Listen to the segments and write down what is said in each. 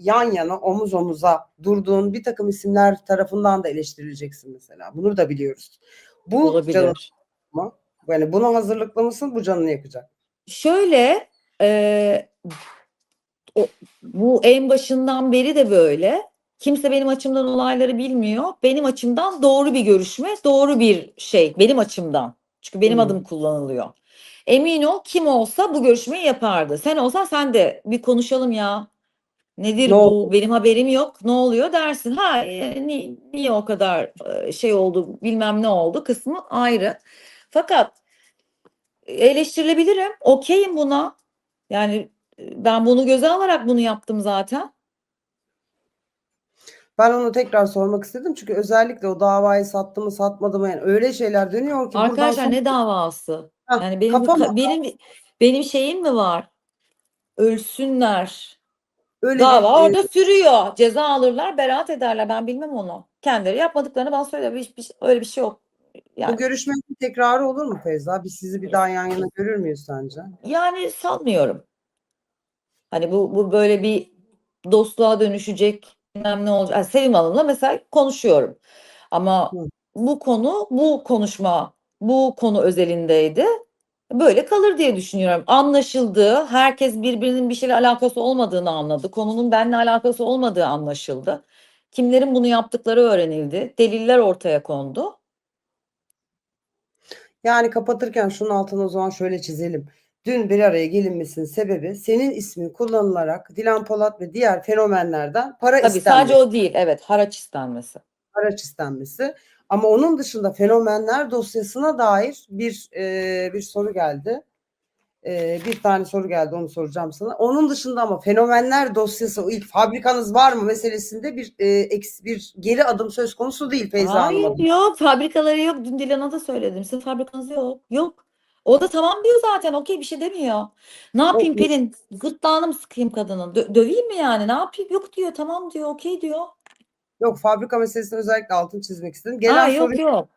yan yana omuz omuza durduğun bir takım isimler tarafından da eleştirileceksin mesela. Bunu da biliyoruz. Bu Olabilir. mı? Yani buna hazırlıklı mısın? Bu canını yakacak. Şöyle e, o, bu en başından beri de böyle. Kimse benim açımdan olayları bilmiyor. Benim açımdan doğru bir görüşme, doğru bir şey benim açımdan. Çünkü benim Hı. adım kullanılıyor. Emin ol kim olsa bu görüşmeyi yapardı. Sen olsan sen de bir konuşalım ya. Nedir Ne bu? oldu? Benim haberim yok. Ne oluyor dersin. Ha e, ni- niye o kadar e, şey oldu bilmem ne oldu kısmı ayrı. Fakat eleştirilebilirim. Okeyim buna. Yani e, ben bunu göze alarak bunu yaptım zaten. Ben onu tekrar sormak istedim çünkü özellikle o davayı sattı mı satmadı mı yani öyle şeyler dönüyor ki Arkadaşlar sonra- ne davası? Hah, Yani benim kafam- ka- benim benim şeyim mi var? Ölsünler. Öyle Dava bir, orada sürüyor. Ceza alırlar, beraat ederler. Ben bilmem onu. Kendileri yapmadıklarını bana söyle. Hiç, hiç- öyle bir şey yok. Yani, bu görüşmenin tekrarı olur mu Feyza? Biz sizi bir daha yan yana görür müyüz sence? yani sanmıyorum. Hani bu bu böyle bir dostluğa dönüşecek bilmem ne olacak. Yani Sevim Hanım'la mesela konuşuyorum. Ama Hı. bu konu, bu konuşma, bu konu özelindeydi. Böyle kalır diye düşünüyorum. Anlaşıldı. Herkes birbirinin bir şeyle alakası olmadığını anladı. Konunun benimle alakası olmadığı anlaşıldı. Kimlerin bunu yaptıkları öğrenildi. Deliller ortaya kondu. Yani kapatırken şunun altını o zaman şöyle çizelim. Dün bir araya gelinmesinin sebebi senin ismin kullanılarak Dilan Polat ve diğer fenomenlerden para Tabii istenmesi, sadece o değil. Evet, haraç istenmesi. araç istenmesi. Ama onun dışında fenomenler dosyasına dair bir e, bir soru geldi. E, bir tane soru geldi onu soracağım sana. Onun dışında ama fenomenler dosyası ilk fabrikanız var mı meselesinde bir e, eks, bir geri adım söz konusu değil Feyza Hanım. Hayır yok fabrikaları yok. Dün Dilan'a da söyledim. Sizin fabrikanız yok. Yok. O da tamam diyor zaten. Okey bir şey demiyor. Ne yapayım Pelin? Gırtlağını mı sıkayım kadının? Dö- döveyim mi yani? Ne yapayım? Yok diyor. Tamam diyor. Okey diyor. Yok fabrika meselesini özellikle altını çizmek istedim. Gelen Aa, soru yok yok.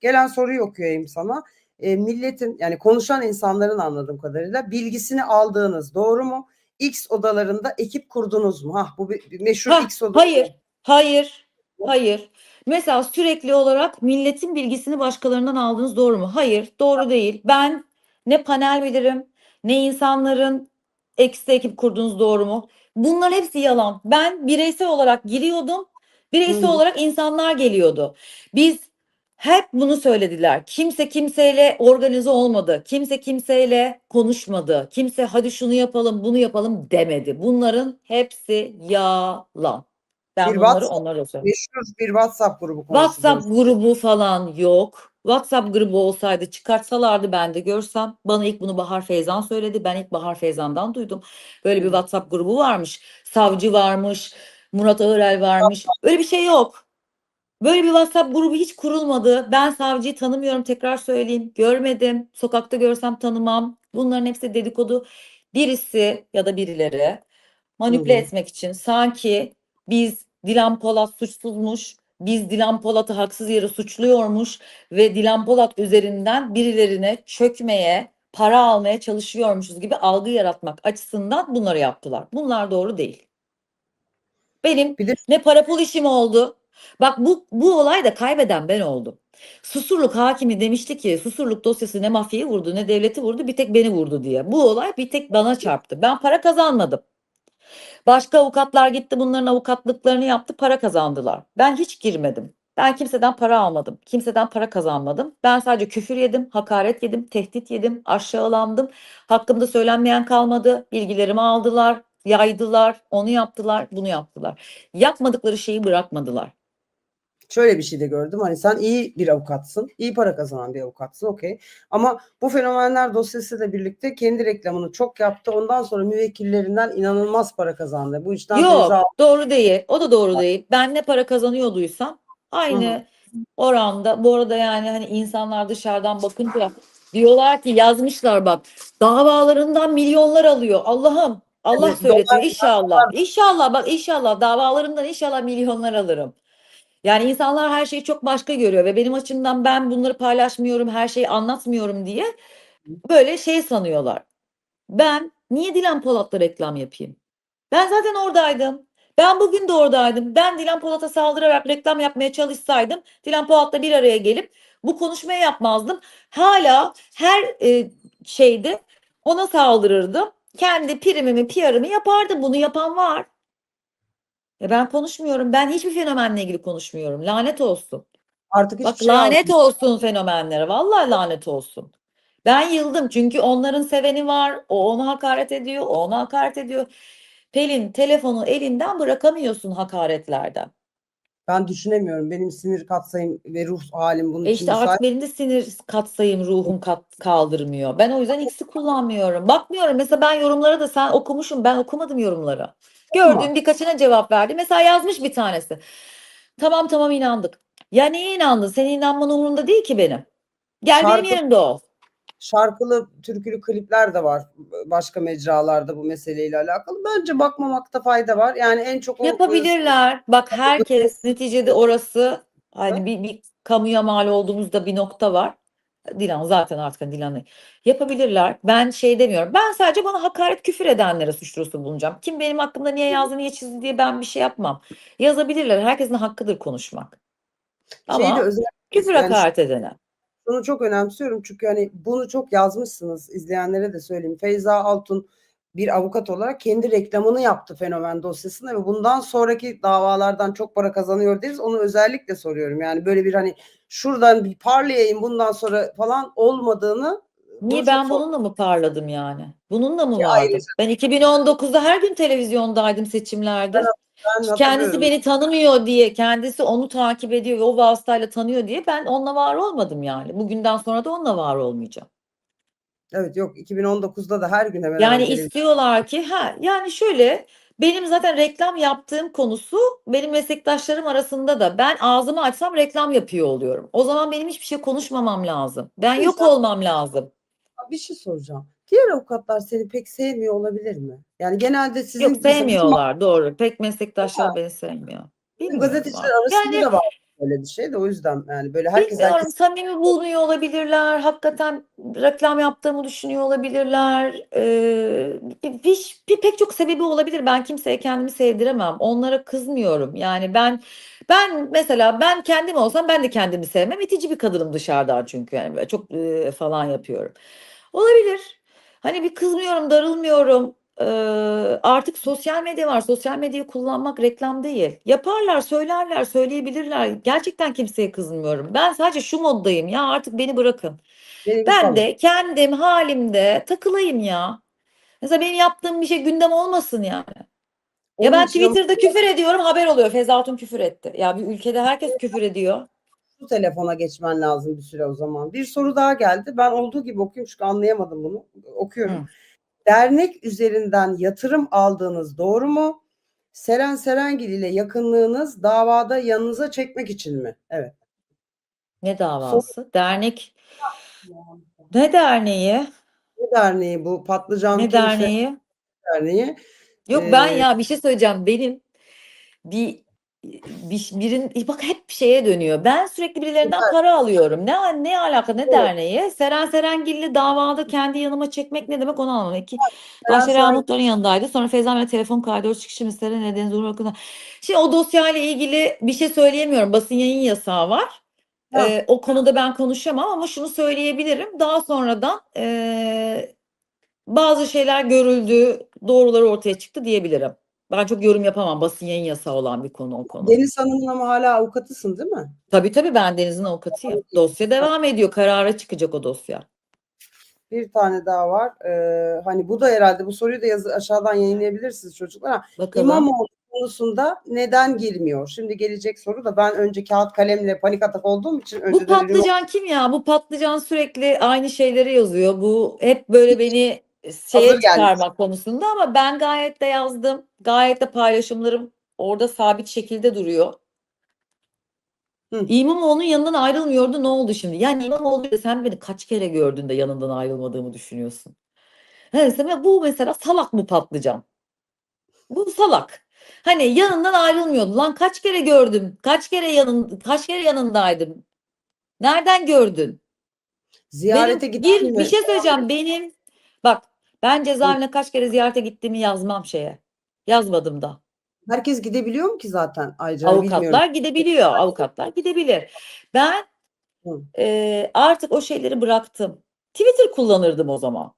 Gelen soruyu okuyayım sana. E, milletin yani konuşan insanların anladığım kadarıyla bilgisini aldığınız doğru mu? X odalarında ekip kurdunuz mu? Hah bu bir, bir meşhur Ha, X odası. hayır. Hayır. Hayır. Mesela sürekli olarak milletin bilgisini başkalarından aldınız doğru mu? Hayır, doğru değil. Ben ne panel bilirim, ne insanların eksi ekip kurduğunuz doğru mu? Bunların hepsi yalan. Ben bireysel olarak giriyordum. Bireysel hı. olarak insanlar geliyordu. Biz hep bunu söylediler. Kimse kimseyle organize olmadı. Kimse kimseyle konuşmadı. Kimse hadi şunu yapalım, bunu yapalım demedi. Bunların hepsi yalan. Ben Bir bunları WhatsApp- onlara söylüyorum. Meşhur bir WhatsApp grubu. WhatsApp grubu falan yok. WhatsApp grubu olsaydı çıkartsalardı ben de görsem. Bana ilk bunu Bahar Feyzan söyledi. Ben ilk Bahar Feyzan'dan duydum. Böyle bir. WhatsApp grubu varmış. Savcı varmış. Murat Ağırel varmış. Öyle bir şey yok. Böyle bir WhatsApp grubu hiç kurulmadı. Ben savcıyı tanımıyorum tekrar söyleyeyim. Görmedim. Sokakta görsem tanımam. Bunların hepsi dedikodu. Birisi ya da birileri manipüle etmek için sanki biz Dilan Polat suçsuzmuş, biz Dilan Polat'ı haksız yere suçluyormuş ve Dilan Polat üzerinden birilerine çökmeye, para almaya çalışıyormuşuz gibi algı yaratmak açısından bunları yaptılar. Bunlar doğru değil. Benim Bir de ne para pul işim oldu. Bak bu bu olayda kaybeden ben oldum. Susurluk hakimi demişti ki Susurluk dosyası ne mafyayı vurdu ne devleti vurdu bir tek beni vurdu diye. Bu olay bir tek bana çarptı. Ben para kazanmadım. Başka avukatlar gitti bunların avukatlıklarını yaptı para kazandılar. Ben hiç girmedim. Ben kimseden para almadım. Kimseden para kazanmadım. Ben sadece küfür yedim, hakaret yedim, tehdit yedim, aşağılandım. Hakkımda söylenmeyen kalmadı. Bilgilerimi aldılar, yaydılar, onu yaptılar, bunu yaptılar. Yapmadıkları şeyi bırakmadılar. şöyle bir şey de gördüm. Hani sen iyi bir avukatsın. iyi para kazanan bir avukatsın. Okey. Ama bu fenomenler dosyasıyla birlikte kendi reklamını çok yaptı. Ondan sonra müvekkillerinden inanılmaz para kazandı. Bu işten Yok, ceza doğru değil. O da doğru değil. Ben ne para kazanıyorduysam aynı oranda. Bu arada yani hani insanlar dışarıdan bakınca diyorlar ki yazmışlar bak davalarından milyonlar alıyor. Allah'ım Allah dolar- inşallah. İnşallah bak inşallah davalarından inşallah milyonlar alırım. Yani insanlar her şeyi çok başka görüyor ve benim açımdan ben bunları paylaşmıyorum, her şeyi anlatmıyorum diye böyle şey sanıyorlar. Ben niye Dilan Polat'la reklam yapayım? Ben zaten oradaydım. Ben bugün de oradaydım. Ben Dilan Polat'a saldırarak reklam yapmaya çalışsaydım Dilan Polat'la bir araya gelip bu konuşmayı yapmazdım. Hala her e, şeyde ona saldırırdım. Kendi primimi, PR'ımı yapardım. Bunu yapan var. E ben konuşmuyorum. Ben hiçbir fenomenle ilgili konuşmuyorum. Lanet olsun. Artık Bak şey lanet almıyor. olsun fenomenlere. Vallahi lanet olsun. Ben yıldım çünkü onların seveni var. O ona hakaret ediyor, o ona hakaret ediyor. Pelin telefonu elinden bırakamıyorsun hakaretlerden. Ben düşünemiyorum. Benim sinir katsayım ve ruh halim bunun E için işte müsait. artık benim de sinir katsayım ruhum kat, kaldırmıyor. Ben o yüzden X'i kullanmıyorum. Bakmıyorum. Mesela ben yorumlara da sen okumuşum. Ben okumadım yorumları. Gördüğüm birkaçına cevap verdi. Mesela yazmış bir tanesi. Tamam tamam inandık. Ya neye inandın? Senin inanman umurumda değil ki benim. Gel benim Şarkı- ol. Şarkılı, türkülü klipler de var başka mecralarda bu meseleyle alakalı. Bence bakmamakta fayda var. Yani en çok o Yapabilirler. Bak herkes neticede orası hani bir, bir kamuya mal olduğumuzda bir nokta var. Dilan zaten artık hani Dilan'ı yapabilirler. Ben şey demiyorum. Ben sadece bana hakaret küfür edenlere suç duyurusunda bulunacağım. Kim benim hakkımda niye yazdı, niye çizdi diye ben bir şey yapmam. Yazabilirler. Herkesin hakkıdır konuşmak. Ama özel küfür yani hakaret edene. Bunu çok önemsiyorum çünkü hani bunu çok yazmışsınız izleyenlere de söyleyeyim. Feyza Altun bir avukat olarak kendi reklamını yaptı fenomen dosyasında ve bundan sonraki davalardan çok para kazanıyor deriz. Onu özellikle soruyorum. Yani böyle bir hani şuradan bir parlayayım bundan sonra falan olmadığını Niye ben bununla mı parladım yani? Bununla mı vardım? Ben 2019'da her gün televizyondaydım seçimlerde. Ben Kendisi beni tanımıyor diye, kendisi onu takip ediyor ve o vasıtayla tanıyor diye ben onunla var olmadım yani. Bugünden sonra da onunla var olmayacağım. Evet yok 2019'da da her gün hemen Yani hemen istiyorlar ki ha yani şöyle benim zaten reklam yaptığım konusu benim meslektaşlarım arasında da ben ağzımı açsam reklam yapıyor oluyorum. O zaman benim hiçbir şey konuşmamam lazım. Ben yok olmam lazım. bir şey soracağım. Diğer avukatlar seni pek sevmiyor olabilir mi? Yani genelde sizin Yok sevmiyorlar doğru. Pek meslektaşlar beni sevmiyor. Bilmiyorum gazeteciler artık. arasında Yani da var böyle bir şey de o yüzden yani böyle herkes Bilmiyorum herkes samimi bulmuyor olabilirler. Hakikaten reklam yaptığımı düşünüyor olabilirler. Ee, bir, bir- pek çok sebebi olabilir. Ben kimseye kendimi sevdiremem. Onlara kızmıyorum. Yani ben ben mesela ben kendim olsam ben de kendimi sevmem. İtici bir kadınım dışarıdan çünkü yani çok e, falan yapıyorum. Olabilir. Hani bir kızmıyorum, darılmıyorum. Ee, artık sosyal medya var. Sosyal medyayı kullanmak reklam değil. Yaparlar, söylerler, söyleyebilirler. Gerçekten kimseye kızmıyorum. Ben sadece şu moddayım ya artık beni bırakın. beni bir Ben salın. de kendim halimde takılayım ya. Mesela benim yaptığım bir şey gündem olmasın yani. Ya Onun ben için Twitter'da küfür ediyorum haber oluyor. Feyza Hatun küfür etti. Ya bir ülkede herkes küfür ediyor. Şu telefona geçmen lazım bir süre o zaman. Bir soru daha geldi. Ben olduğu gibi okuyayım çünkü anlayamadım bunu. Okuyorum. Hı. Dernek üzerinden yatırım aldığınız doğru mu? Seren Serengil ile yakınlığınız davada yanınıza çekmek için mi? Evet. Ne davası? Dernek. Ne derneği? Ne derneği bu? Patlıcan Ne derneği? Derneği. Yok ben Ee, ya bir şey söyleyeceğim. Benim bir bir birin bak hep şeye dönüyor. Ben sürekli birilerinden para alıyorum. Ne ne alaka ne Evet. derneği? Seren Serengil'i davada kendi yanıma çekmek ne demek onu anlamadım. İki Seren Ayşe Seren- Rahmutların yanındaydı. Sonra Feyza ile telefon kaydı dört çıkışı mesele nedeni Zumru hakkında. Şimdi o dosyayla ilgili bir şey söyleyemiyorum. Basın yayın yasağı var. Ee, o konuda ben konuşamam ama şunu söyleyebilirim. Daha sonradan ee, bazı şeyler görüldü, doğruları ortaya çıktı diyebilirim. Ben çok yorum yapamam. Basın yayın yasağı olan bir konu o konu. Deniz Hanım'ın ama hala avukatısın değil mi? Tabii tabii ben Deniz'in avukatıyım. Dosya devam ediyor. Karara çıkacak o dosya. Bir tane daha var. Ee, hani bu da herhalde bu soruyu da yazı aşağıdan yayınlayabilirsiniz çocuklar. Bakalım. İmamoğlu konusunda neden girmiyor? Şimdi gelecek soru da ben önce kağıt kalemle panik atak olduğum için Bu önceden ürün- patlıcan kim ya? Bu patlıcan sürekli aynı şeyleri yazıyor. Bu hep böyle beni şeye Hazır gelmiş. çıkarmak konusunda ama ben gayet de yazdım. Gayet de paylaşımlarım orada sabit şekilde duruyor. Hı. İmamoğlu'nun yanından ayrılmıyordu. Ne oldu şimdi? Yani İmamoğlu ile sen beni kaç kere gördün de yanından ayrılmadığımı düşünüyorsun. Neyse bu mesela salak bu patlıcan. Bu salak. Hani yanından ayrılmıyordu. Lan kaç kere gördüm? Kaç kere yanın kaç kere yanındaydım? Nereden gördün? ziyarete Benim giden bir, mi? bir şey söyleyeceğim. Benim bak ben cezaevine kaç kere ziyarete gittiğimi yazmam şeye. Yazmadım da. Herkes gidebiliyor mu ki zaten? Bilmiyorum. Avukatlar gidebiliyor. Avukatlar gidebilir. Ben Hı. e, artık o şeyleri bıraktım. Twitter kullanırdım o zaman.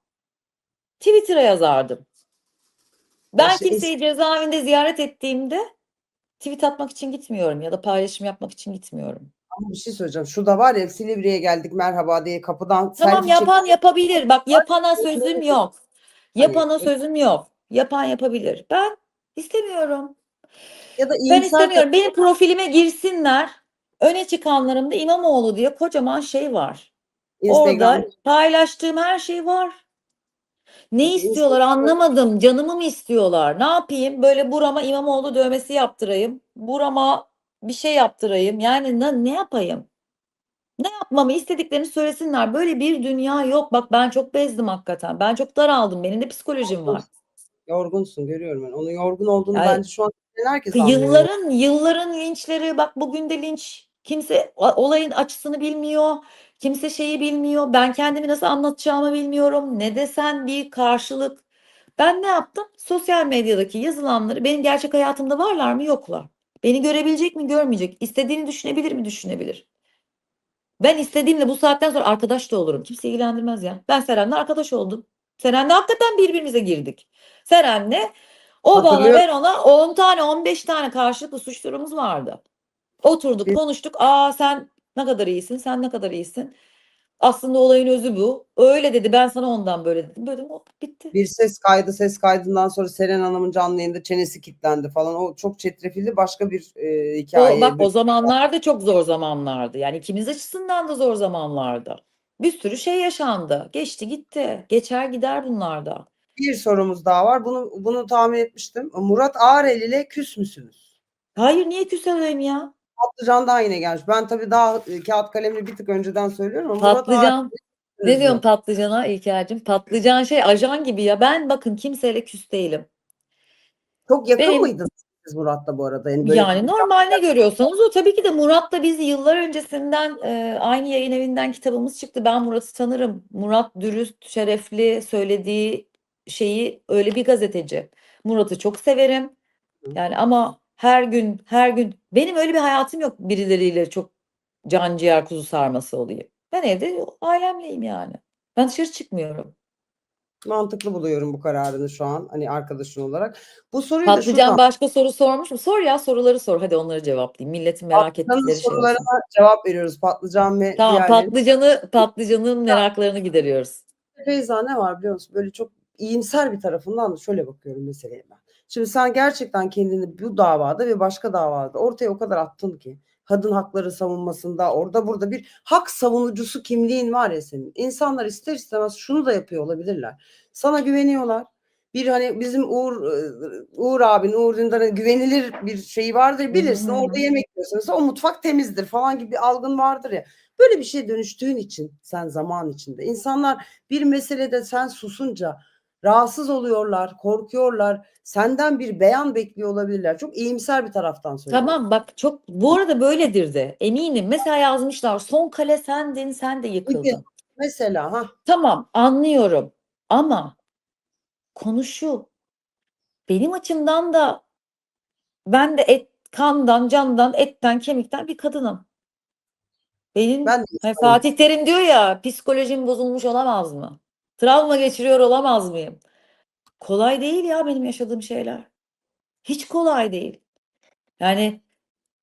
Twitter'a yazardım. Ben es- kimseyi cezaevinde ziyaret ettiğimde tweet atmak için gitmiyorum ya da paylaşım yapmak için gitmiyorum. Ama bir şey söyleyeceğim. Şu da var ya Silivri'ye geldik merhaba diye kapıdan Tamam yapan çekip- yapabilir. Bak yapana sözüm yok. Yapana Hani- sözüm yok. Yapan yapabilir. Ben istemiyorum. ya da Ben istemiyorum. Benim profilime girsinler. Öne çıkanlarımda İmamoğlu diye kocaman şey var. Instagram Orada paylaştığım her şey var. Ne istiyorlar anlamadım. Canımı mı istiyorlar? Ne yapayım? Böyle burama İmamoğlu dövmesi yaptırayım. Burama bir şey yaptırayım. Yani ne, ne yapayım? Ne yapmamı istediklerini söylesinler. Böyle bir dünya yok. Bak ben çok bezdim hakikaten. Ben çok daraldım. Benim de psikolojim var. yorgunsun görüyorum ben. Onun yorgun olduğunu Yani- bence şu an herkes anlıyor. Yılların yılların linçleri bak bugün de linç kimse o- olayın açısını bilmiyor. Kimse şeyi bilmiyor. Ben kendimi nasıl anlatacağımı bilmiyorum. Ne desen bir karşılık. Ben ne yaptım? Sosyal medyadaki yazılanları benim gerçek hayatımda varlar mı? Yoklar. Beni görebilecek mi? Görmeyecek. İstediğini düşünebilir mi? Düşünebilir. Ben istediğimle bu saatten sonra arkadaş da olurum. Kimse ilgilendirmez ya. Ben Seren'le arkadaş oldum. Seren'le hakikaten birbirimize girdik. Seren'le o bana ben ona 10 tane 15 tane karşılıklı suçlarımız vardı. Oturduk konuştuk. Aa sen ne kadar iyisin sen ne kadar iyisin. Aslında olayın özü bu. Öyle dedi ben sana ondan böyle dedim. Böyle o bitti. Bir ses kaydı ses kaydından sonra Seren Hanım'ın canlı yayında çenesi kilitlendi falan. O çok çetrefilli başka bir e, O, hikaye. bak o zamanlar da çok zor zamanlardı. Yani ikimiz açısından da zor zamanlardı. Bir sürü şey yaşandı. Geçti gitti. Geçer gider bunlar da. Bir sorumuz daha var. Bunu bunu tahmin etmiştim. Murat Ağrel ile küs müsünüz? Hayır niye küselim ya? Patlıcan'dan yine gelmiş. Ben tabii daha e, kağıt kalemle bir tık önceden söylüyorum ama Murat Patlıcan. Ne mü? patlıcana İlker'cim? Patlıcan şey ajan gibi ya. Ben bakın kimseyle küs değilim. Çok yakın Benim- mıydınız siz Murat'la bu arada? Yani böyle Yani normal ne görüyorsanız o. Tabii ki de Murat'la biz yıllar öncesinden e, aynı yayın evinden kitabımız çıktı. Ben Murat'ı tanırım. Murat dürüst, şerefli, söylediği şeyi öyle bir gazeteci. Murat'ı çok severim. Yani ama her gün her gün benim öyle bir hayatım yok birileriyle çok can ciğer kuzu sarması olayım. Ben evde ailemleyim yani. Ben dışarı çıkmıyorum. mantıklı buluyorum bu kararını şu an hani arkadaşın olarak. Bu soruyu da Patlıcan şuradan başka soru sormuş mu? Sor ya soruları sor. Hadi onları cevaplayayım. Milletin merak Patlıcan'ın ettikleri şey olsun. sorularına cevap veriyoruz. Patlıcan ve Tamam diğerleri. patlıcanı patlıcanın meraklarını gideriyoruz. Feyza ne var biliyor musun? Böyle çok iyimser bir tarafından da şöyle bakıyorum meseleye ben. Şimdi sen gerçekten kendini bu davada ve başka davada ortaya o kadar attın ki kadın hakları savunmasında orada burada bir hak savunucusu kimliğin var ya senin. İnsanlar ister istemez şunu da yapıyor olabilirler. Sana güveniyorlar. Bir hani bizim Uğur e, Uğur abin Uğur Dündar'ın güvenilir bir şeyi vardır bilirsin. Orada yemek yiyorsun. O mutfak temizdir falan gibi bir algın vardır ya. Böyle bir şeye dönüştüğün için sen zaman içinde insanlar bir meselede sen susunca rahatsız oluyorlar, korkuyorlar. Senden bir beyan bekliyor olabilirler. Çok iyimser bir taraftan söylüyorum. Tamam bak çok bu arada böyledir de eminim. Mesela yazmışlar son kale sendin sen de yıkıldın. Mesela ha Tamam anlıyorum ama konu şu. Benim açımdan da ben de et, kandan, candan, etten, kemikten bir kadınım. Benim ben Hani. Fatih Terim diyor ya psikolojim bozulmuş olamaz mı? Travma geçiriyor olamaz mıyım? Kolay değil ya benim yaşadığım şeyler. Hiç kolay değil. Yani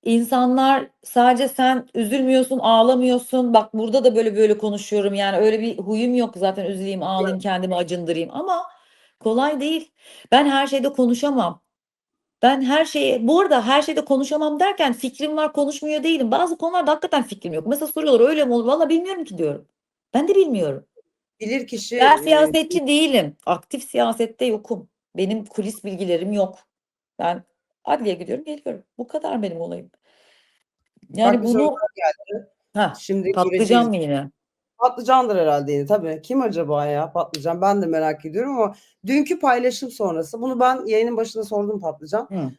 insanlar sadece sen üzülmüyorsun, ağlamıyorsun. Bak burada da böyle böyle konuşuyorum. Yani öyle bir huyum yok zaten üzüleyim, ağlayayım, kendimi acındırayım ama kolay değil. Ben her şeyde konuşamam. Ben her şeyi, bu arada her şeyde konuşamam derken fikrim var konuşmuyor değilim. Bazı konularda hakikaten fikrim yok. Mesela soruyorlar öyle mi olur? Valla bilmiyorum ki diyorum. Ben de bilmiyorum. Bilir kişi Ben e, siyasetçi değilim. Aktif siyasette yokum. Benim kulis bilgilerim yok. Ben adliye gidiyorum geliyorum. Bu kadar benim olayım. Yani bir bunu geldi. ha, Şimdi patlıcan mı yine? Patlıcandır herhalde yine tabii. Kim acaba ya patlıcan? Ben de merak ediyorum ama dünkü paylaşım sonrası bunu ben yayının başında sordum patlıcan. Hı.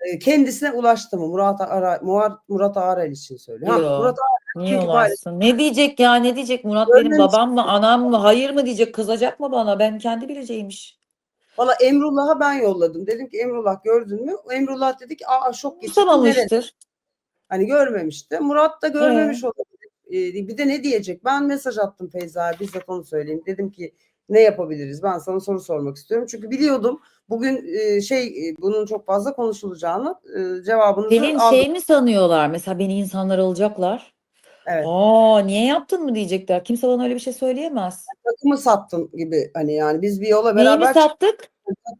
E, Kendisine ulaştı mı? Murat Ara, Murat, Murat Ağrel için söylüyor. Ha, Yo. Murat Niye çünkü? Ne diyecek ya? Ne diyecek? Murat benim Görmemiş babam mı, anam mı, hayır mı diyecek? Kızacak mı bana? Ben kendi bileceğiymiş. Valla Emrullah'a ben yolladım. Dedim ki Emrullah gördün mü? Emrullah dedi ki aa şok geçirdim. Nerede? Umursamamıştır. Hani görmemişti. Murat da görmemiş olabilir. Ee, bir de ne diyecek? Ben mesaj attım Feyza'ya bizzat onu söyleyeyim. Dedim ki ne yapabiliriz? Ben sana soru sormak istiyorum. Çünkü biliyordum bugün e, şey e, bunun çok fazla konuşulacağını e, cevabınızı Pelin aldım. şey mi sanıyorlar? Mesela beni insanlar alacaklar. Evet. Aa niye yaptın mı diyecekler. Kimse bana öyle bir şey söyleyemez. Takımı sattın gibi hani yani biz bir yola Neyi mi beraber sattık? çıktık.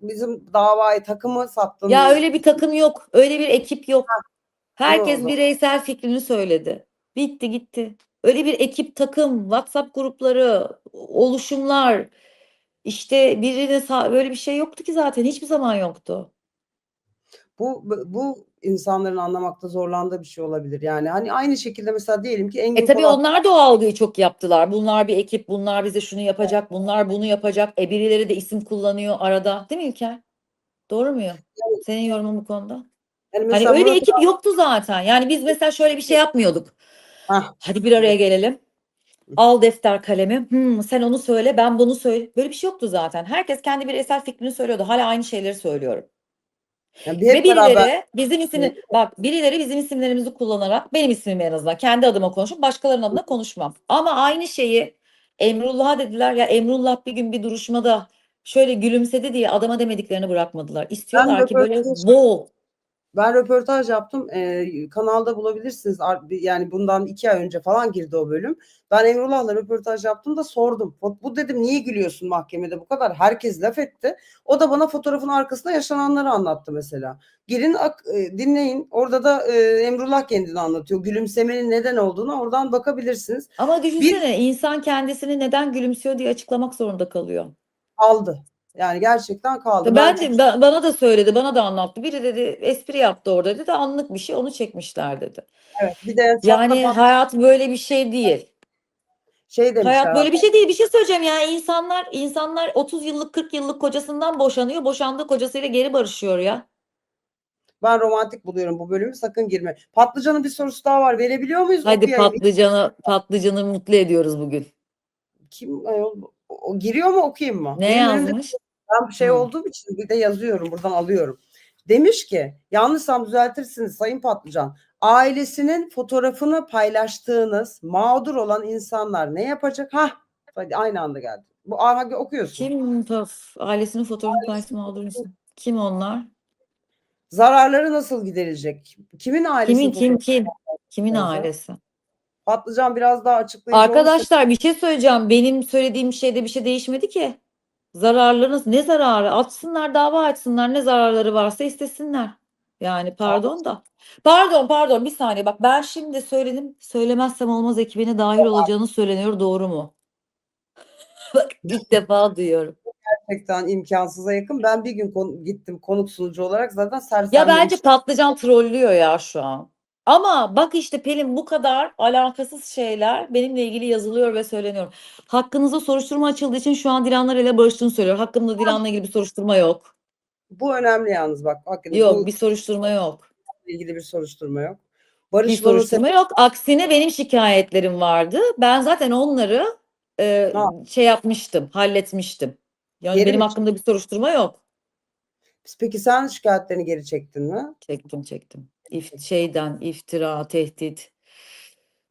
Bizim davayı takımı sattın. Ya diye. öyle bir takım yok. Öyle bir ekip yok. Herkes oldu? bireysel fikrini söyledi. Bitti gitti. Öyle bir ekip, takım, WhatsApp grupları, oluşumlar, işte birine sa- böyle bir şey yoktu ki zaten. Hiçbir zaman yoktu. Bu bu insanların anlamakta zorlandığı bir şey olabilir. Yani hani aynı şekilde mesela diyelim ki Engin E tabii Polat onlar da o algıyı çok yaptılar. Bunlar bir ekip, bunlar bize şunu yapacak, bunlar bunu yapacak. E birileri de isim kullanıyor arada. Değil mi İlker? Doğru muyum? Senin yorumun bu konuda? yani Hani öyle bir Murat- ekip yoktu zaten. Yani biz mesela şöyle bir şey yapmıyorduk. Hah. Hadi bir araya gelelim. Al defter kalemi. Hmm, sen onu söyle, ben bunu söyle. Böyle bir şey yoktu zaten. Herkes kendi bireysel fikrini söylüyordu. Hala aynı şeyleri söylüyorum. Yani Ve hep beraber birileri bizim isimli bak birileri bizim isimlerimizi kullanarak benim ismimi en azından kendi adıma konuşup başkalarının adına konuşmam. Ama aynı şeyi Emrullah'a dediler ya Emrullah bir gün bir duruşmada şöyle gülümsedi diye adama demediklerini bırakmadılar. İstiyorlar ki böyle röportaj- bol. Ben röportaj yaptım. Ee, kanalda bulabilirsiniz. Yani bundan iki ay önce falan girdi o bölüm. Ben Emrullah'la röportaj yaptım da sordum. Bu dedim niye gülüyorsun mahkemede bu kadar? Herkes laf etti. O da bana fotoğrafın arkasında yaşananları anlattı mesela. Girin e, dinleyin. Orada da e, Emrullah kendini anlatıyor. Gülümsemenin neden olduğunu oradan bakabilirsiniz. Ama düşünsene insan kendisini neden gülümsüyor diye açıklamak zorunda kalıyor. Kaldı. Yani gerçekten kaldı. Ben çok- de ba- bana da söyledi, bana da anlattı. Biri dedi espri yaptı orada dedi anlık bir şey onu çekmişler dedi. evet, bir de Yani çatla pat- hayat böyle bir şey değil. şey demişler. Hayat böyle bir şey değil. Bir şey söyleyeceğim yani insanlar insanlar 30 yıllık 40 yıllık kocasından boşanıyor. Boşandığı kocasıyla geri barışıyor ya. Ben romantik buluyorum bu bölümü sakın girme. Patlıcan'ın bir sorusu daha var. Verebiliyor muyuz? Hadi patlıcanı patlıcanı mutlu ediyoruz bugün. Kim ayol? O, giriyor mu okuyayım mı? Ne Benim yazmış? Ben bir şey olduğum için bir de yazıyorum buradan alıyorum. Demiş ki yanlışsam düzeltirsiniz Sayın Patlıcan. Ailesinin fotoğrafını paylaştığınız mağdur olan insanlar ne yapacak? Ha, aynı anda geldi. Bu aha, okuyorsun. Kim Paf, ailesinin fotoğrafını paylaşma mağdur insan. Kim onlar? Zararları nasıl giderilecek? Kimin ailesi? Kimin kim kim? Kimin ailesi? Patlıcan biraz daha açıklayıcı olursa- Arkadaşlar bir şey söyleyeceğim. Benim söylediğim şeyde bir şey değişmedi ki. Zararlarınız ne zararı? Açsınlar dava açsınlar. Ne zararları varsa istesinler. Yani pardon da. Pardon pardon bir saniye bak ben şimdi söyledim. Söylemezsem olmaz ekibine dahil olacağını söyleniyor. Doğru mu? Bak ilk defa duyuyorum. gerçekten imkansıza yakın. Ben bir gün konu- gittim konuk sunucu olarak zaten Ya sersemlemiş. bence patlıcan trollüyor ya şu an. Ama bak işte Pelin bu kadar alakasız şeyler benimle ilgili yazılıyor ve söyleniyor. Hakkınızda soruşturma açıldığı için şu an Dilanlar ile barıştığını söylüyor. Hakkımda Dilan'la ilgili bir soruşturma yok. Bu önemli yalnız bak. Hakikaten Yok bu bir soruşturma yok. ilgili bir soruşturma yok. Bir Barışmanın soruşturma yok. Aksine benim şikayetlerim vardı. Ben zaten onları e, Ha. şey yapmıştım, halletmiştim. Yani Geri benim mi hakkımda bir soruşturma yok. Peki sen şikayetlerini geri çektin mi? Çektim çektim. İf, şeyden iftira, tehdit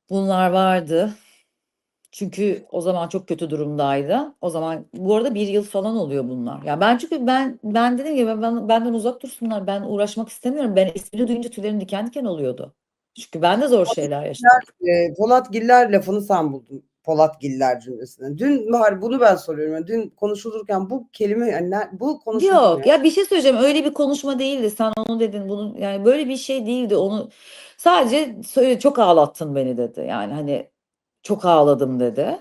bunlar vardı. Çünkü o zaman çok kötü durumdaydı. O zaman bu arada bir yıl falan oluyor bunlar. Ya ben çünkü ben ben dedim ki ben, ben- benden uzak dursunlar. Ben uğraşmak istemiyorum. Ben ismini duyunca tüylerim diken diken oluyordu. Çünkü ben de zor şeyler yaşadım. Polat Giller lafını sen buldun. Polat Giller cümlesinden. Dün var bunu ben soruyorum. Yani dün konuşulurken bu kelime yani bu konuşulmuyor. Yok ya bir şey söyleyeceğim. Öyle bir konuşma değildi. Sen onu dedin. Bunu yani böyle bir şey değildi. Onu sadece söyle çok ağlattın beni dedi. Yani hani çok ağladım dedi.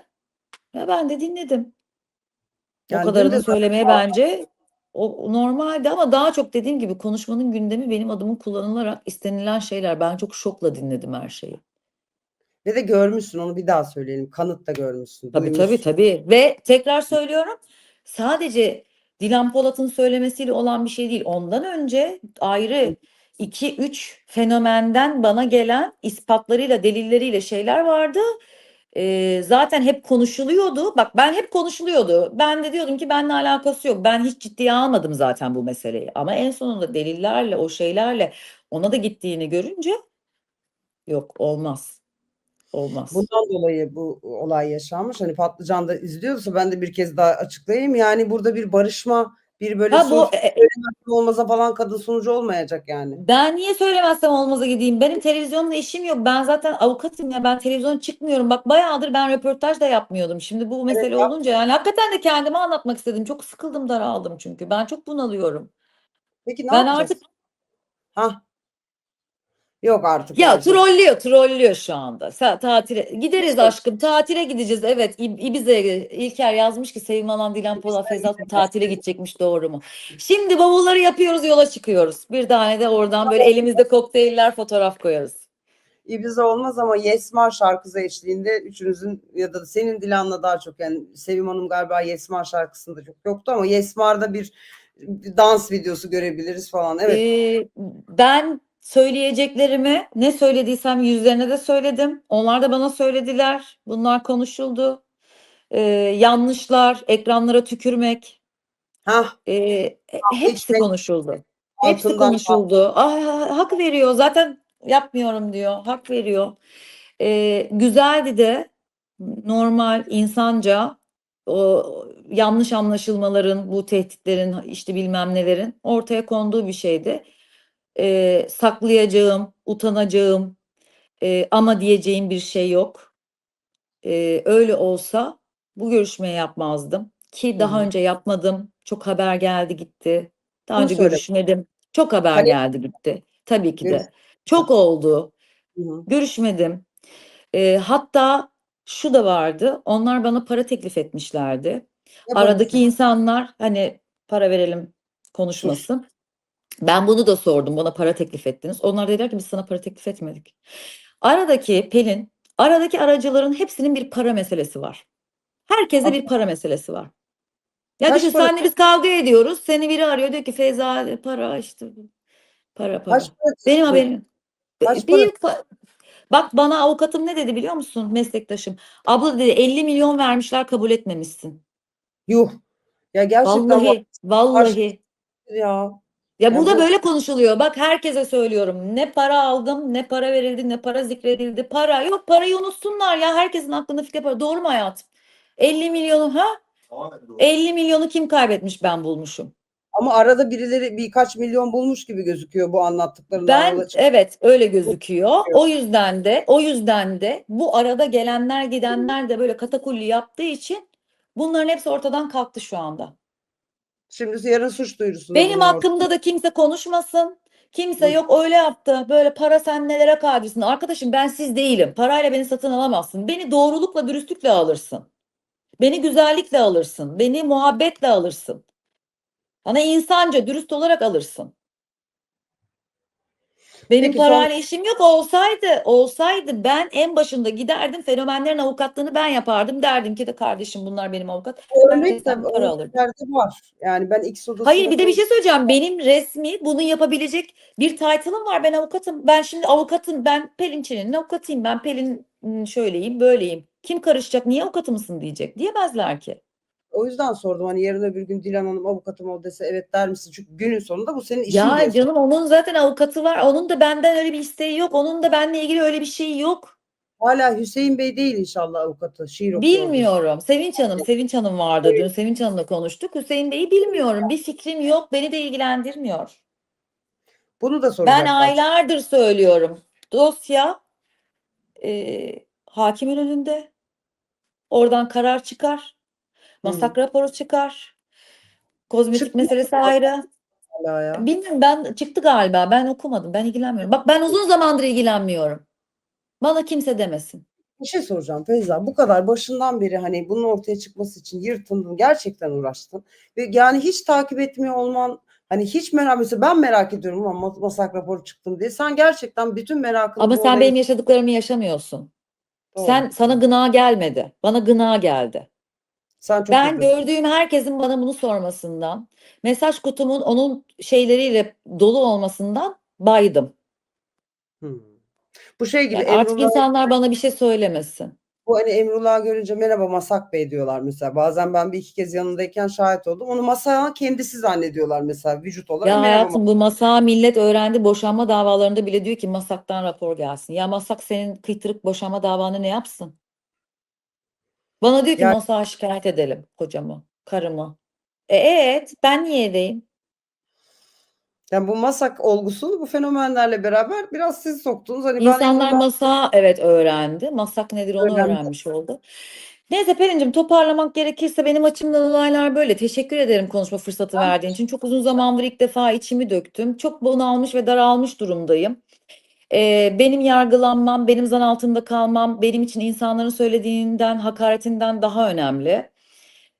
Ya ben de dinledim. O Yani dün kadarını de zaten söylemeye bence o normaldi ama daha çok dediğim gibi konuşmanın gündemi benim adımın kullanılarak istenilen şeyler. Ben çok şokla dinledim her şeyi. Ve de görmüşsün onu bir daha söyleyelim. Kanıt da görmüşsün. Tabii tabii duymuşsun. tabii. Ve tekrar söylüyorum sadece Dilan Polat'ın söylemesiyle olan bir şey değil. Ondan önce ayrı 2-3 fenomenden bana gelen ispatlarıyla, delilleriyle şeyler vardı. Ee, zaten hep konuşuluyordu. Bak ben hep konuşuluyordu. Ben de diyordum ki benimle alakası yok. Ben hiç ciddiye almadım zaten bu meseleyi. Ama en sonunda delillerle, o şeylerle ona da gittiğini görünce yok olmaz. Olmaz. Bundan dolayı bu olay yaşanmış. Hani Patlıcan da izliyorsa ben de bir kez daha açıklayayım. Yani burada bir barışma, bir böyle Ha bu sulh e, olmaza falan kadın sunucu olmayacak yani. Ben niye söylemezsem olmaza gideyim? Benim televizyonla işim yok. Ben zaten avukatım ya. Ben televizyon çıkmıyorum. Bak bayağıdır ben röportaj da yapmıyordum. Şimdi bu mesele yap. olunca yani hakikaten de kendimi anlatmak istedim. Çok sıkıldım, daraldım çünkü. Ben çok bunalıyorum. Peki ne Ben yapacağız? artık Hah. Yok artık. ya şey. trollüyor, trollüyor şu anda. Sa- tatile gideriz aşkım. Tatile gideceğiz. Evet, İb- Ibiza'ya İlker yazmış ki Sevim Alan Dilan Polat Fezat tatile gidecekmiş doğru mu? Şimdi bavulları yapıyoruz, yola çıkıyoruz. Bir tane de oradan böyle elimizde kokteyller fotoğraf koyarız. Ibiza olmaz ama Yesmar şarkısı eşliğinde üçünüzün ya da senin Dilan'la daha çok yani Sevim Hanım galiba Yesmar şarkısında çok yoktu ama Yesmar'da bir, bir dans videosu görebiliriz falan. Evet. Ee, ben söyleyeceklerimi ne söylediysem yüzlerine de söyledim. Onlar da bana söylediler. Bunlar konuşuldu. Ee, yanlışlar, ekranlara tükürmek, Hah. ee, hepsi içmek, konuşuldu. Hepsi konuşuldu. Ah, hak veriyor. Zaten yapmıyorum diyor. Hak veriyor. Ee, güzeldi de normal insanca o yanlış anlaşılmaların, bu tehditlerin, işte bilmem nelerin ortaya konduğu bir şeydi. Ee, saklayacağım, utanacağım e, ama diyeceğim bir şey yok. Ee, öyle olsa bu görüşmeyi yapmazdım. Ki daha Hı hı. önce yapmadım. Çok haber geldi gitti. Daha Bunu önce söyle. görüşmedim. Çok haber Talep- geldi gitti. Tabii ki de. Çok oldu. Hı hı. Görüşmedim. Ee, hatta şu da vardı. Onlar bana para teklif etmişlerdi. Ne Aradaki insanlar hani para verelim konuşmasın. Ben bunu da sordum. Bana para teklif ettiniz. Onlar dediler ki biz sana para teklif etmedik. Aradaki Pelin, aradaki aracıların hepsinin bir para meselesi var. Herkese bir para meselesi var. Ya Kaç düşün para? senle biz kavga ediyoruz. Seni biri arıyor diyor ki Feyza para işte para para. Kaç para Benim çıktı? haberim. Kaç Bir para? pa- Bak bana avukatım ne dedi biliyor musun meslektaşım? Abla dedi 50 milyon vermişler kabul etmemişsin. Yuh. Ya gerçekten Vallahi vallahi. ya. Ya burada bu- böyle konuşuluyor. Bak herkese söylüyorum. Ne para aldım, ne para verildi, ne para zikredildi. Para yok, parayı unutsunlar ya. Herkesin aklında fikir para. Doğru mu hayatım? 50 milyonu ha? Doğru. 50 milyonu kim kaybetmiş ben bulmuşum. Ama arada birileri birkaç milyon bulmuş gibi gözüküyor bu anlattıklarından Ben evet öyle gözüküyor. O yüzden de o yüzden de bu arada gelenler gidenler de böyle katakulli yaptığı için bunların hepsi ortadan kalktı şu anda. Şimdi yarın suç duyurusunda Benim hakkımda da kimse konuşmasın. Kimse Hı. yok öyle yaptı. Böyle para sen nelere kadirsin. Arkadaşım ben siz değilim. Parayla beni satın alamazsın. Beni doğrulukla, dürüstlükle alırsın. Beni güzellikle alırsın. Beni muhabbetle alırsın. Bana insanca, dürüst olarak alırsın. Benim Peki son- parayla işim yok olsaydı, olsaydı ben en başında giderdim fenomenlerin avukatlığını ben yapardım. Derdim ki de kardeşim bunlar benim avukat. Örnek de para alırım. var. Yani ben X odasında Hayır bir de bir şey söyleyeceğim. Benim resmi bunu yapabilecek bir title'ım var. Ben avukatım. Ben şimdi avukatım. Ben Pelin Çelik'in avukatıyım. Ben Pelin m, şöyleyim, böyleyim. Kim karışacak? Niye avukatı mısın diyecek. Diyemezler ki. O yüzden sordum hani yarın öbür gün Dilan Hanım avukatım ol dese evet der misin? Çünkü günün sonunda bu senin işin Ya diye canım onun zaten avukatı var. Onun da benden öyle bir isteği yok. Onun da benimle ilgili öyle bir şey yok. Hala Hüseyin Bey değil inşallah avukatı. Şiir okuyor. Bilmiyorum. Sevinç Hanım, Sevinç Hanım vardı. Dün Sevinç Hanım'la konuştuk. Hüseyin Bey'i bilmiyorum. Bir fikrim yok. Beni de ilgilendirmiyor. Bunu da Ben soracaklar. aylardır söylüyorum. Dosya e, hakimin önünde. Oradan karar çıkar. Masak raporu çıkar. Kozmetik Çıktı meselesi ayrı. Hala ya. Bilmiyorum ben çıktı galiba. Ben okumadım. Ben ilgilenmiyorum. Bak ben uzun zamandır ilgilenmiyorum. Bana kimse demesin. Bir şey soracağım Feyza. Bu kadar başından beri hani bunun ortaya çıkması için yırtındın. Gerçekten uğraştın. Ve yani hiç takip etmiyor olman hani hiç merak mesela ben merak ediyorum ama mas- masak raporu çıktım diye. Sen gerçekten bütün merakını Ama sen olaya- benim yaşadıklarımı yaşamıyorsun. Doğru. Sen sana gına gelmedi. Bana gına geldi. Sen çok Ben yapıyorsun. gördüğüm herkesin bana bunu sormasından, mesaj kutumun onun şeyleriyle dolu olmasından baydım. Hmm. Bu şey gibi Yani artık insanlar bana bir şey söylemesin. Bu hani Emrullah görünce merhaba Masak Bey diyorlar mesela. Bazen ben bir iki kez yanındayken şahit oldum. Onu Masak'ın kendisi zannediyorlar mesela vücut olarak. Ya hayatım bu Masak millet öğrendi boşanma davalarında bile diyor ki Masak'tan rapor gelsin. Ya Masak senin kıytırık boşanma davanı ne yapsın? Bana diyor ki Ya- Masak'a şikayet edelim kocamı, karımı. E, evet ben niye edeyim? Yani bu Masak olgusunu bu fenomenlerle beraber biraz siz soktunuz. Hani ben İnsanlar Emrullah- Masak'ı evet öğrendi. Masak nedir onu Öğrendi. öğrenmiş oldu. Neyse Pelin'cim toparlamak gerekirse benim açımdan olaylar böyle. Teşekkür ederim konuşma fırsatı verdiğin için. Çok uzun zamandır ilk defa içimi döktüm. Çok bunalmış ve daralmış durumdayım. Ee, benim yargılanmam, benim zan altında kalmam benim için insanların söylediğinden, hakaretinden daha önemli.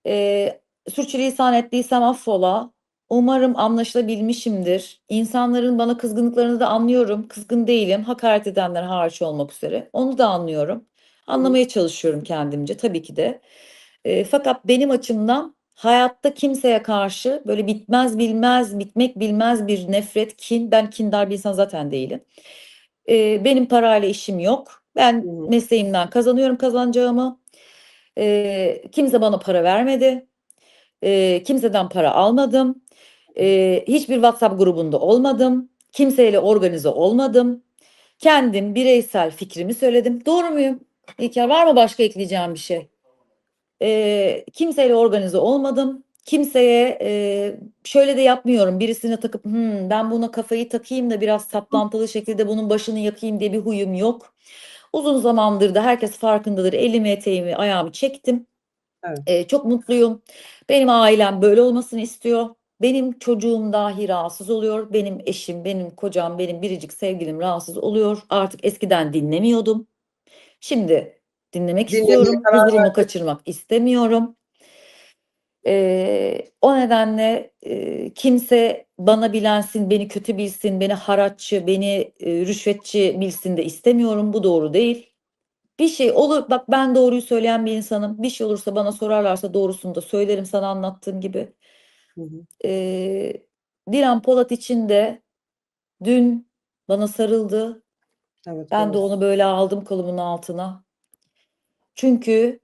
Ee, sürçülisan ettiysem affola. Umarım anlaşılabilmişimdir. İnsanların bana kızgınlıklarını da anlıyorum. Kızgın değilim. Hakaret edenler hariç olmak üzere. Onu da anlıyorum. Anlamaya çalışıyorum kendimce tabii ki de. E, fakat benim açımdan hayatta kimseye karşı böyle bitmez bilmez, bitmek bilmez bir nefret, kin. Ben kindar bir insan zaten değilim. E, benim parayla işim yok. Ben mesleğimden kazanıyorum kazanacağımı. E, kimse bana para vermedi. E, kimseden para almadım. E, hiçbir WhatsApp grubunda olmadım. Kimseyle organize olmadım. Kendim bireysel fikrimi söyledim. Doğru muyum? İlker var mı başka ekleyeceğim bir şey? Ee, kimseyle organize olmadım. Kimseye e, şöyle de yapmıyorum. Birisine takıp "Hmm, ben buna kafayı takayım da biraz saplantılı şekilde bunun başını yakayım diye bir huyum yok. Uzun zamandır da herkes farkındadır. Elimi, eteğimi, ayağımı çektim. Evet. Ee, çok mutluyum. Benim ailem böyle olmasını istiyor. Benim çocuğum dahi rahatsız oluyor. Benim eşim, benim kocam, benim biricik sevgilim rahatsız oluyor. Artık eskiden dinlemiyordum. Şimdi dinlemek Dinlemeye istiyorum. Huzurumu kaçırmak istemiyorum. Ee, o nedenle e, kimse bana bilensin, beni kötü bilsin, beni haraççı, beni e, rüşvetçi bilsin de istemiyorum. Bu doğru değil. Bir şey olur, bak ben doğruyu söyleyen bir insanım. Bir şey olursa bana sorarlarsa doğrusunu da söylerim sana anlattığım gibi. Hı hı. Dilan Polat için de dün bana sarıldı. Evet, Ben de doğru. onu böyle aldım kolumun altına. Çünkü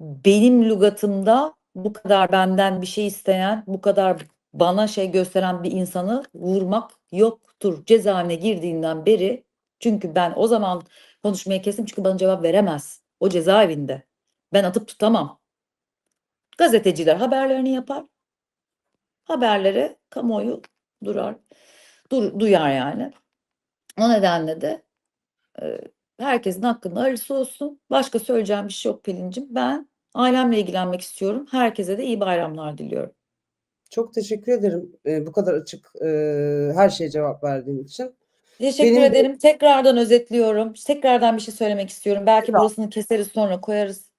benim lügatımda bu kadar benden bir şey isteyen, bu kadar bana şey gösteren bir insanı vurmak yoktur. Cezaevine girdiğinden beri çünkü ben o zaman konuşmayı kestim çünkü bana cevap veremez. O cezaevinde. Ben atıp tutamam. Gazeteciler haberlerini yapar. Haberleri kamuoyu durar. Dur, duyar yani. O nedenle de e, herkesin hakkında hayırlısı olsun. Başka söyleyeceğim bir şey yok Pelin'cim. Ben ailemle ilgilenmek istiyorum. Herkese de iyi bayramlar diliyorum. Çok teşekkür ederim e, bu kadar açık e, her şeye cevap verdiğin için. Teşekkür Benim de- ederim. Tekrardan özetliyorum. Tekrardan bir şey söylemek istiyorum. Belki Lütfen. burasını keseriz sonra koyarız.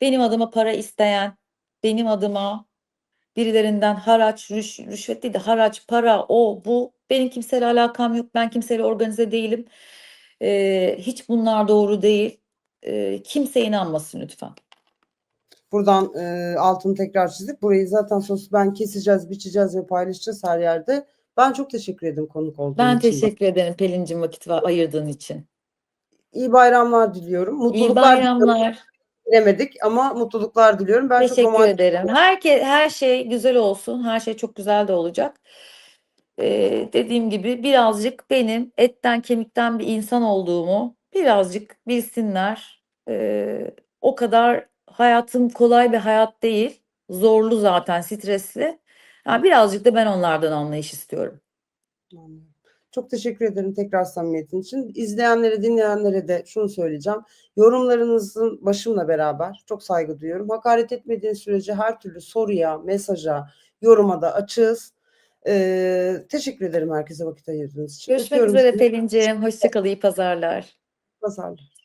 Benim adıma para isteyen, benim adıma birilerinden haraç, rüş, rüşvet değil de haraç, para, o, bu. Benim kimseyle alakam yok. Ben kimseyle organize değilim. Ee, hiç bunlar doğru değil. Ee, kimse inanmasın lütfen. Buradan e, altını tekrar çizdik. Burayı zaten sos ben keseceğiz, biçeceğiz ve paylaşacağız her yerde. Ben çok teşekkür ederim konuk olduğun Ben için. teşekkür ederim Pelin'cim vakit va- ayırdığın için. İyi bayramlar diliyorum. İyi Mutluluklar diliyorum. bayramlar. Bilemedik ama mutluluklar diliyorum. Ben çok Teşekkür romantik ederim. Herke, her şey güzel olsun. Her şey çok güzel de olacak. Ee, dediğim gibi birazcık benim etten kemikten bir insan olduğumu birazcık bilsinler. Ee, o kadar hayatım kolay bir hayat değil. Zorlu zaten, stresli. Yani birazcık da ben onlardan anlayış istiyorum. Çok teşekkür ederim tekrar samimiyetin için. İzleyenlere, dinleyenlere de şunu söyleyeceğim. Yorumlarınızın başımla beraber çok saygı duyuyorum. Hakaret etmediğin sürece her türlü soruya, mesaja, yoruma da açığız. Ee, teşekkür ederim herkese vakit ayırdığınız için. Görüşmek Öpüyorum üzere. Pelin'ciğim. Hoşça kal, iyi pazarlar. Pazarlar.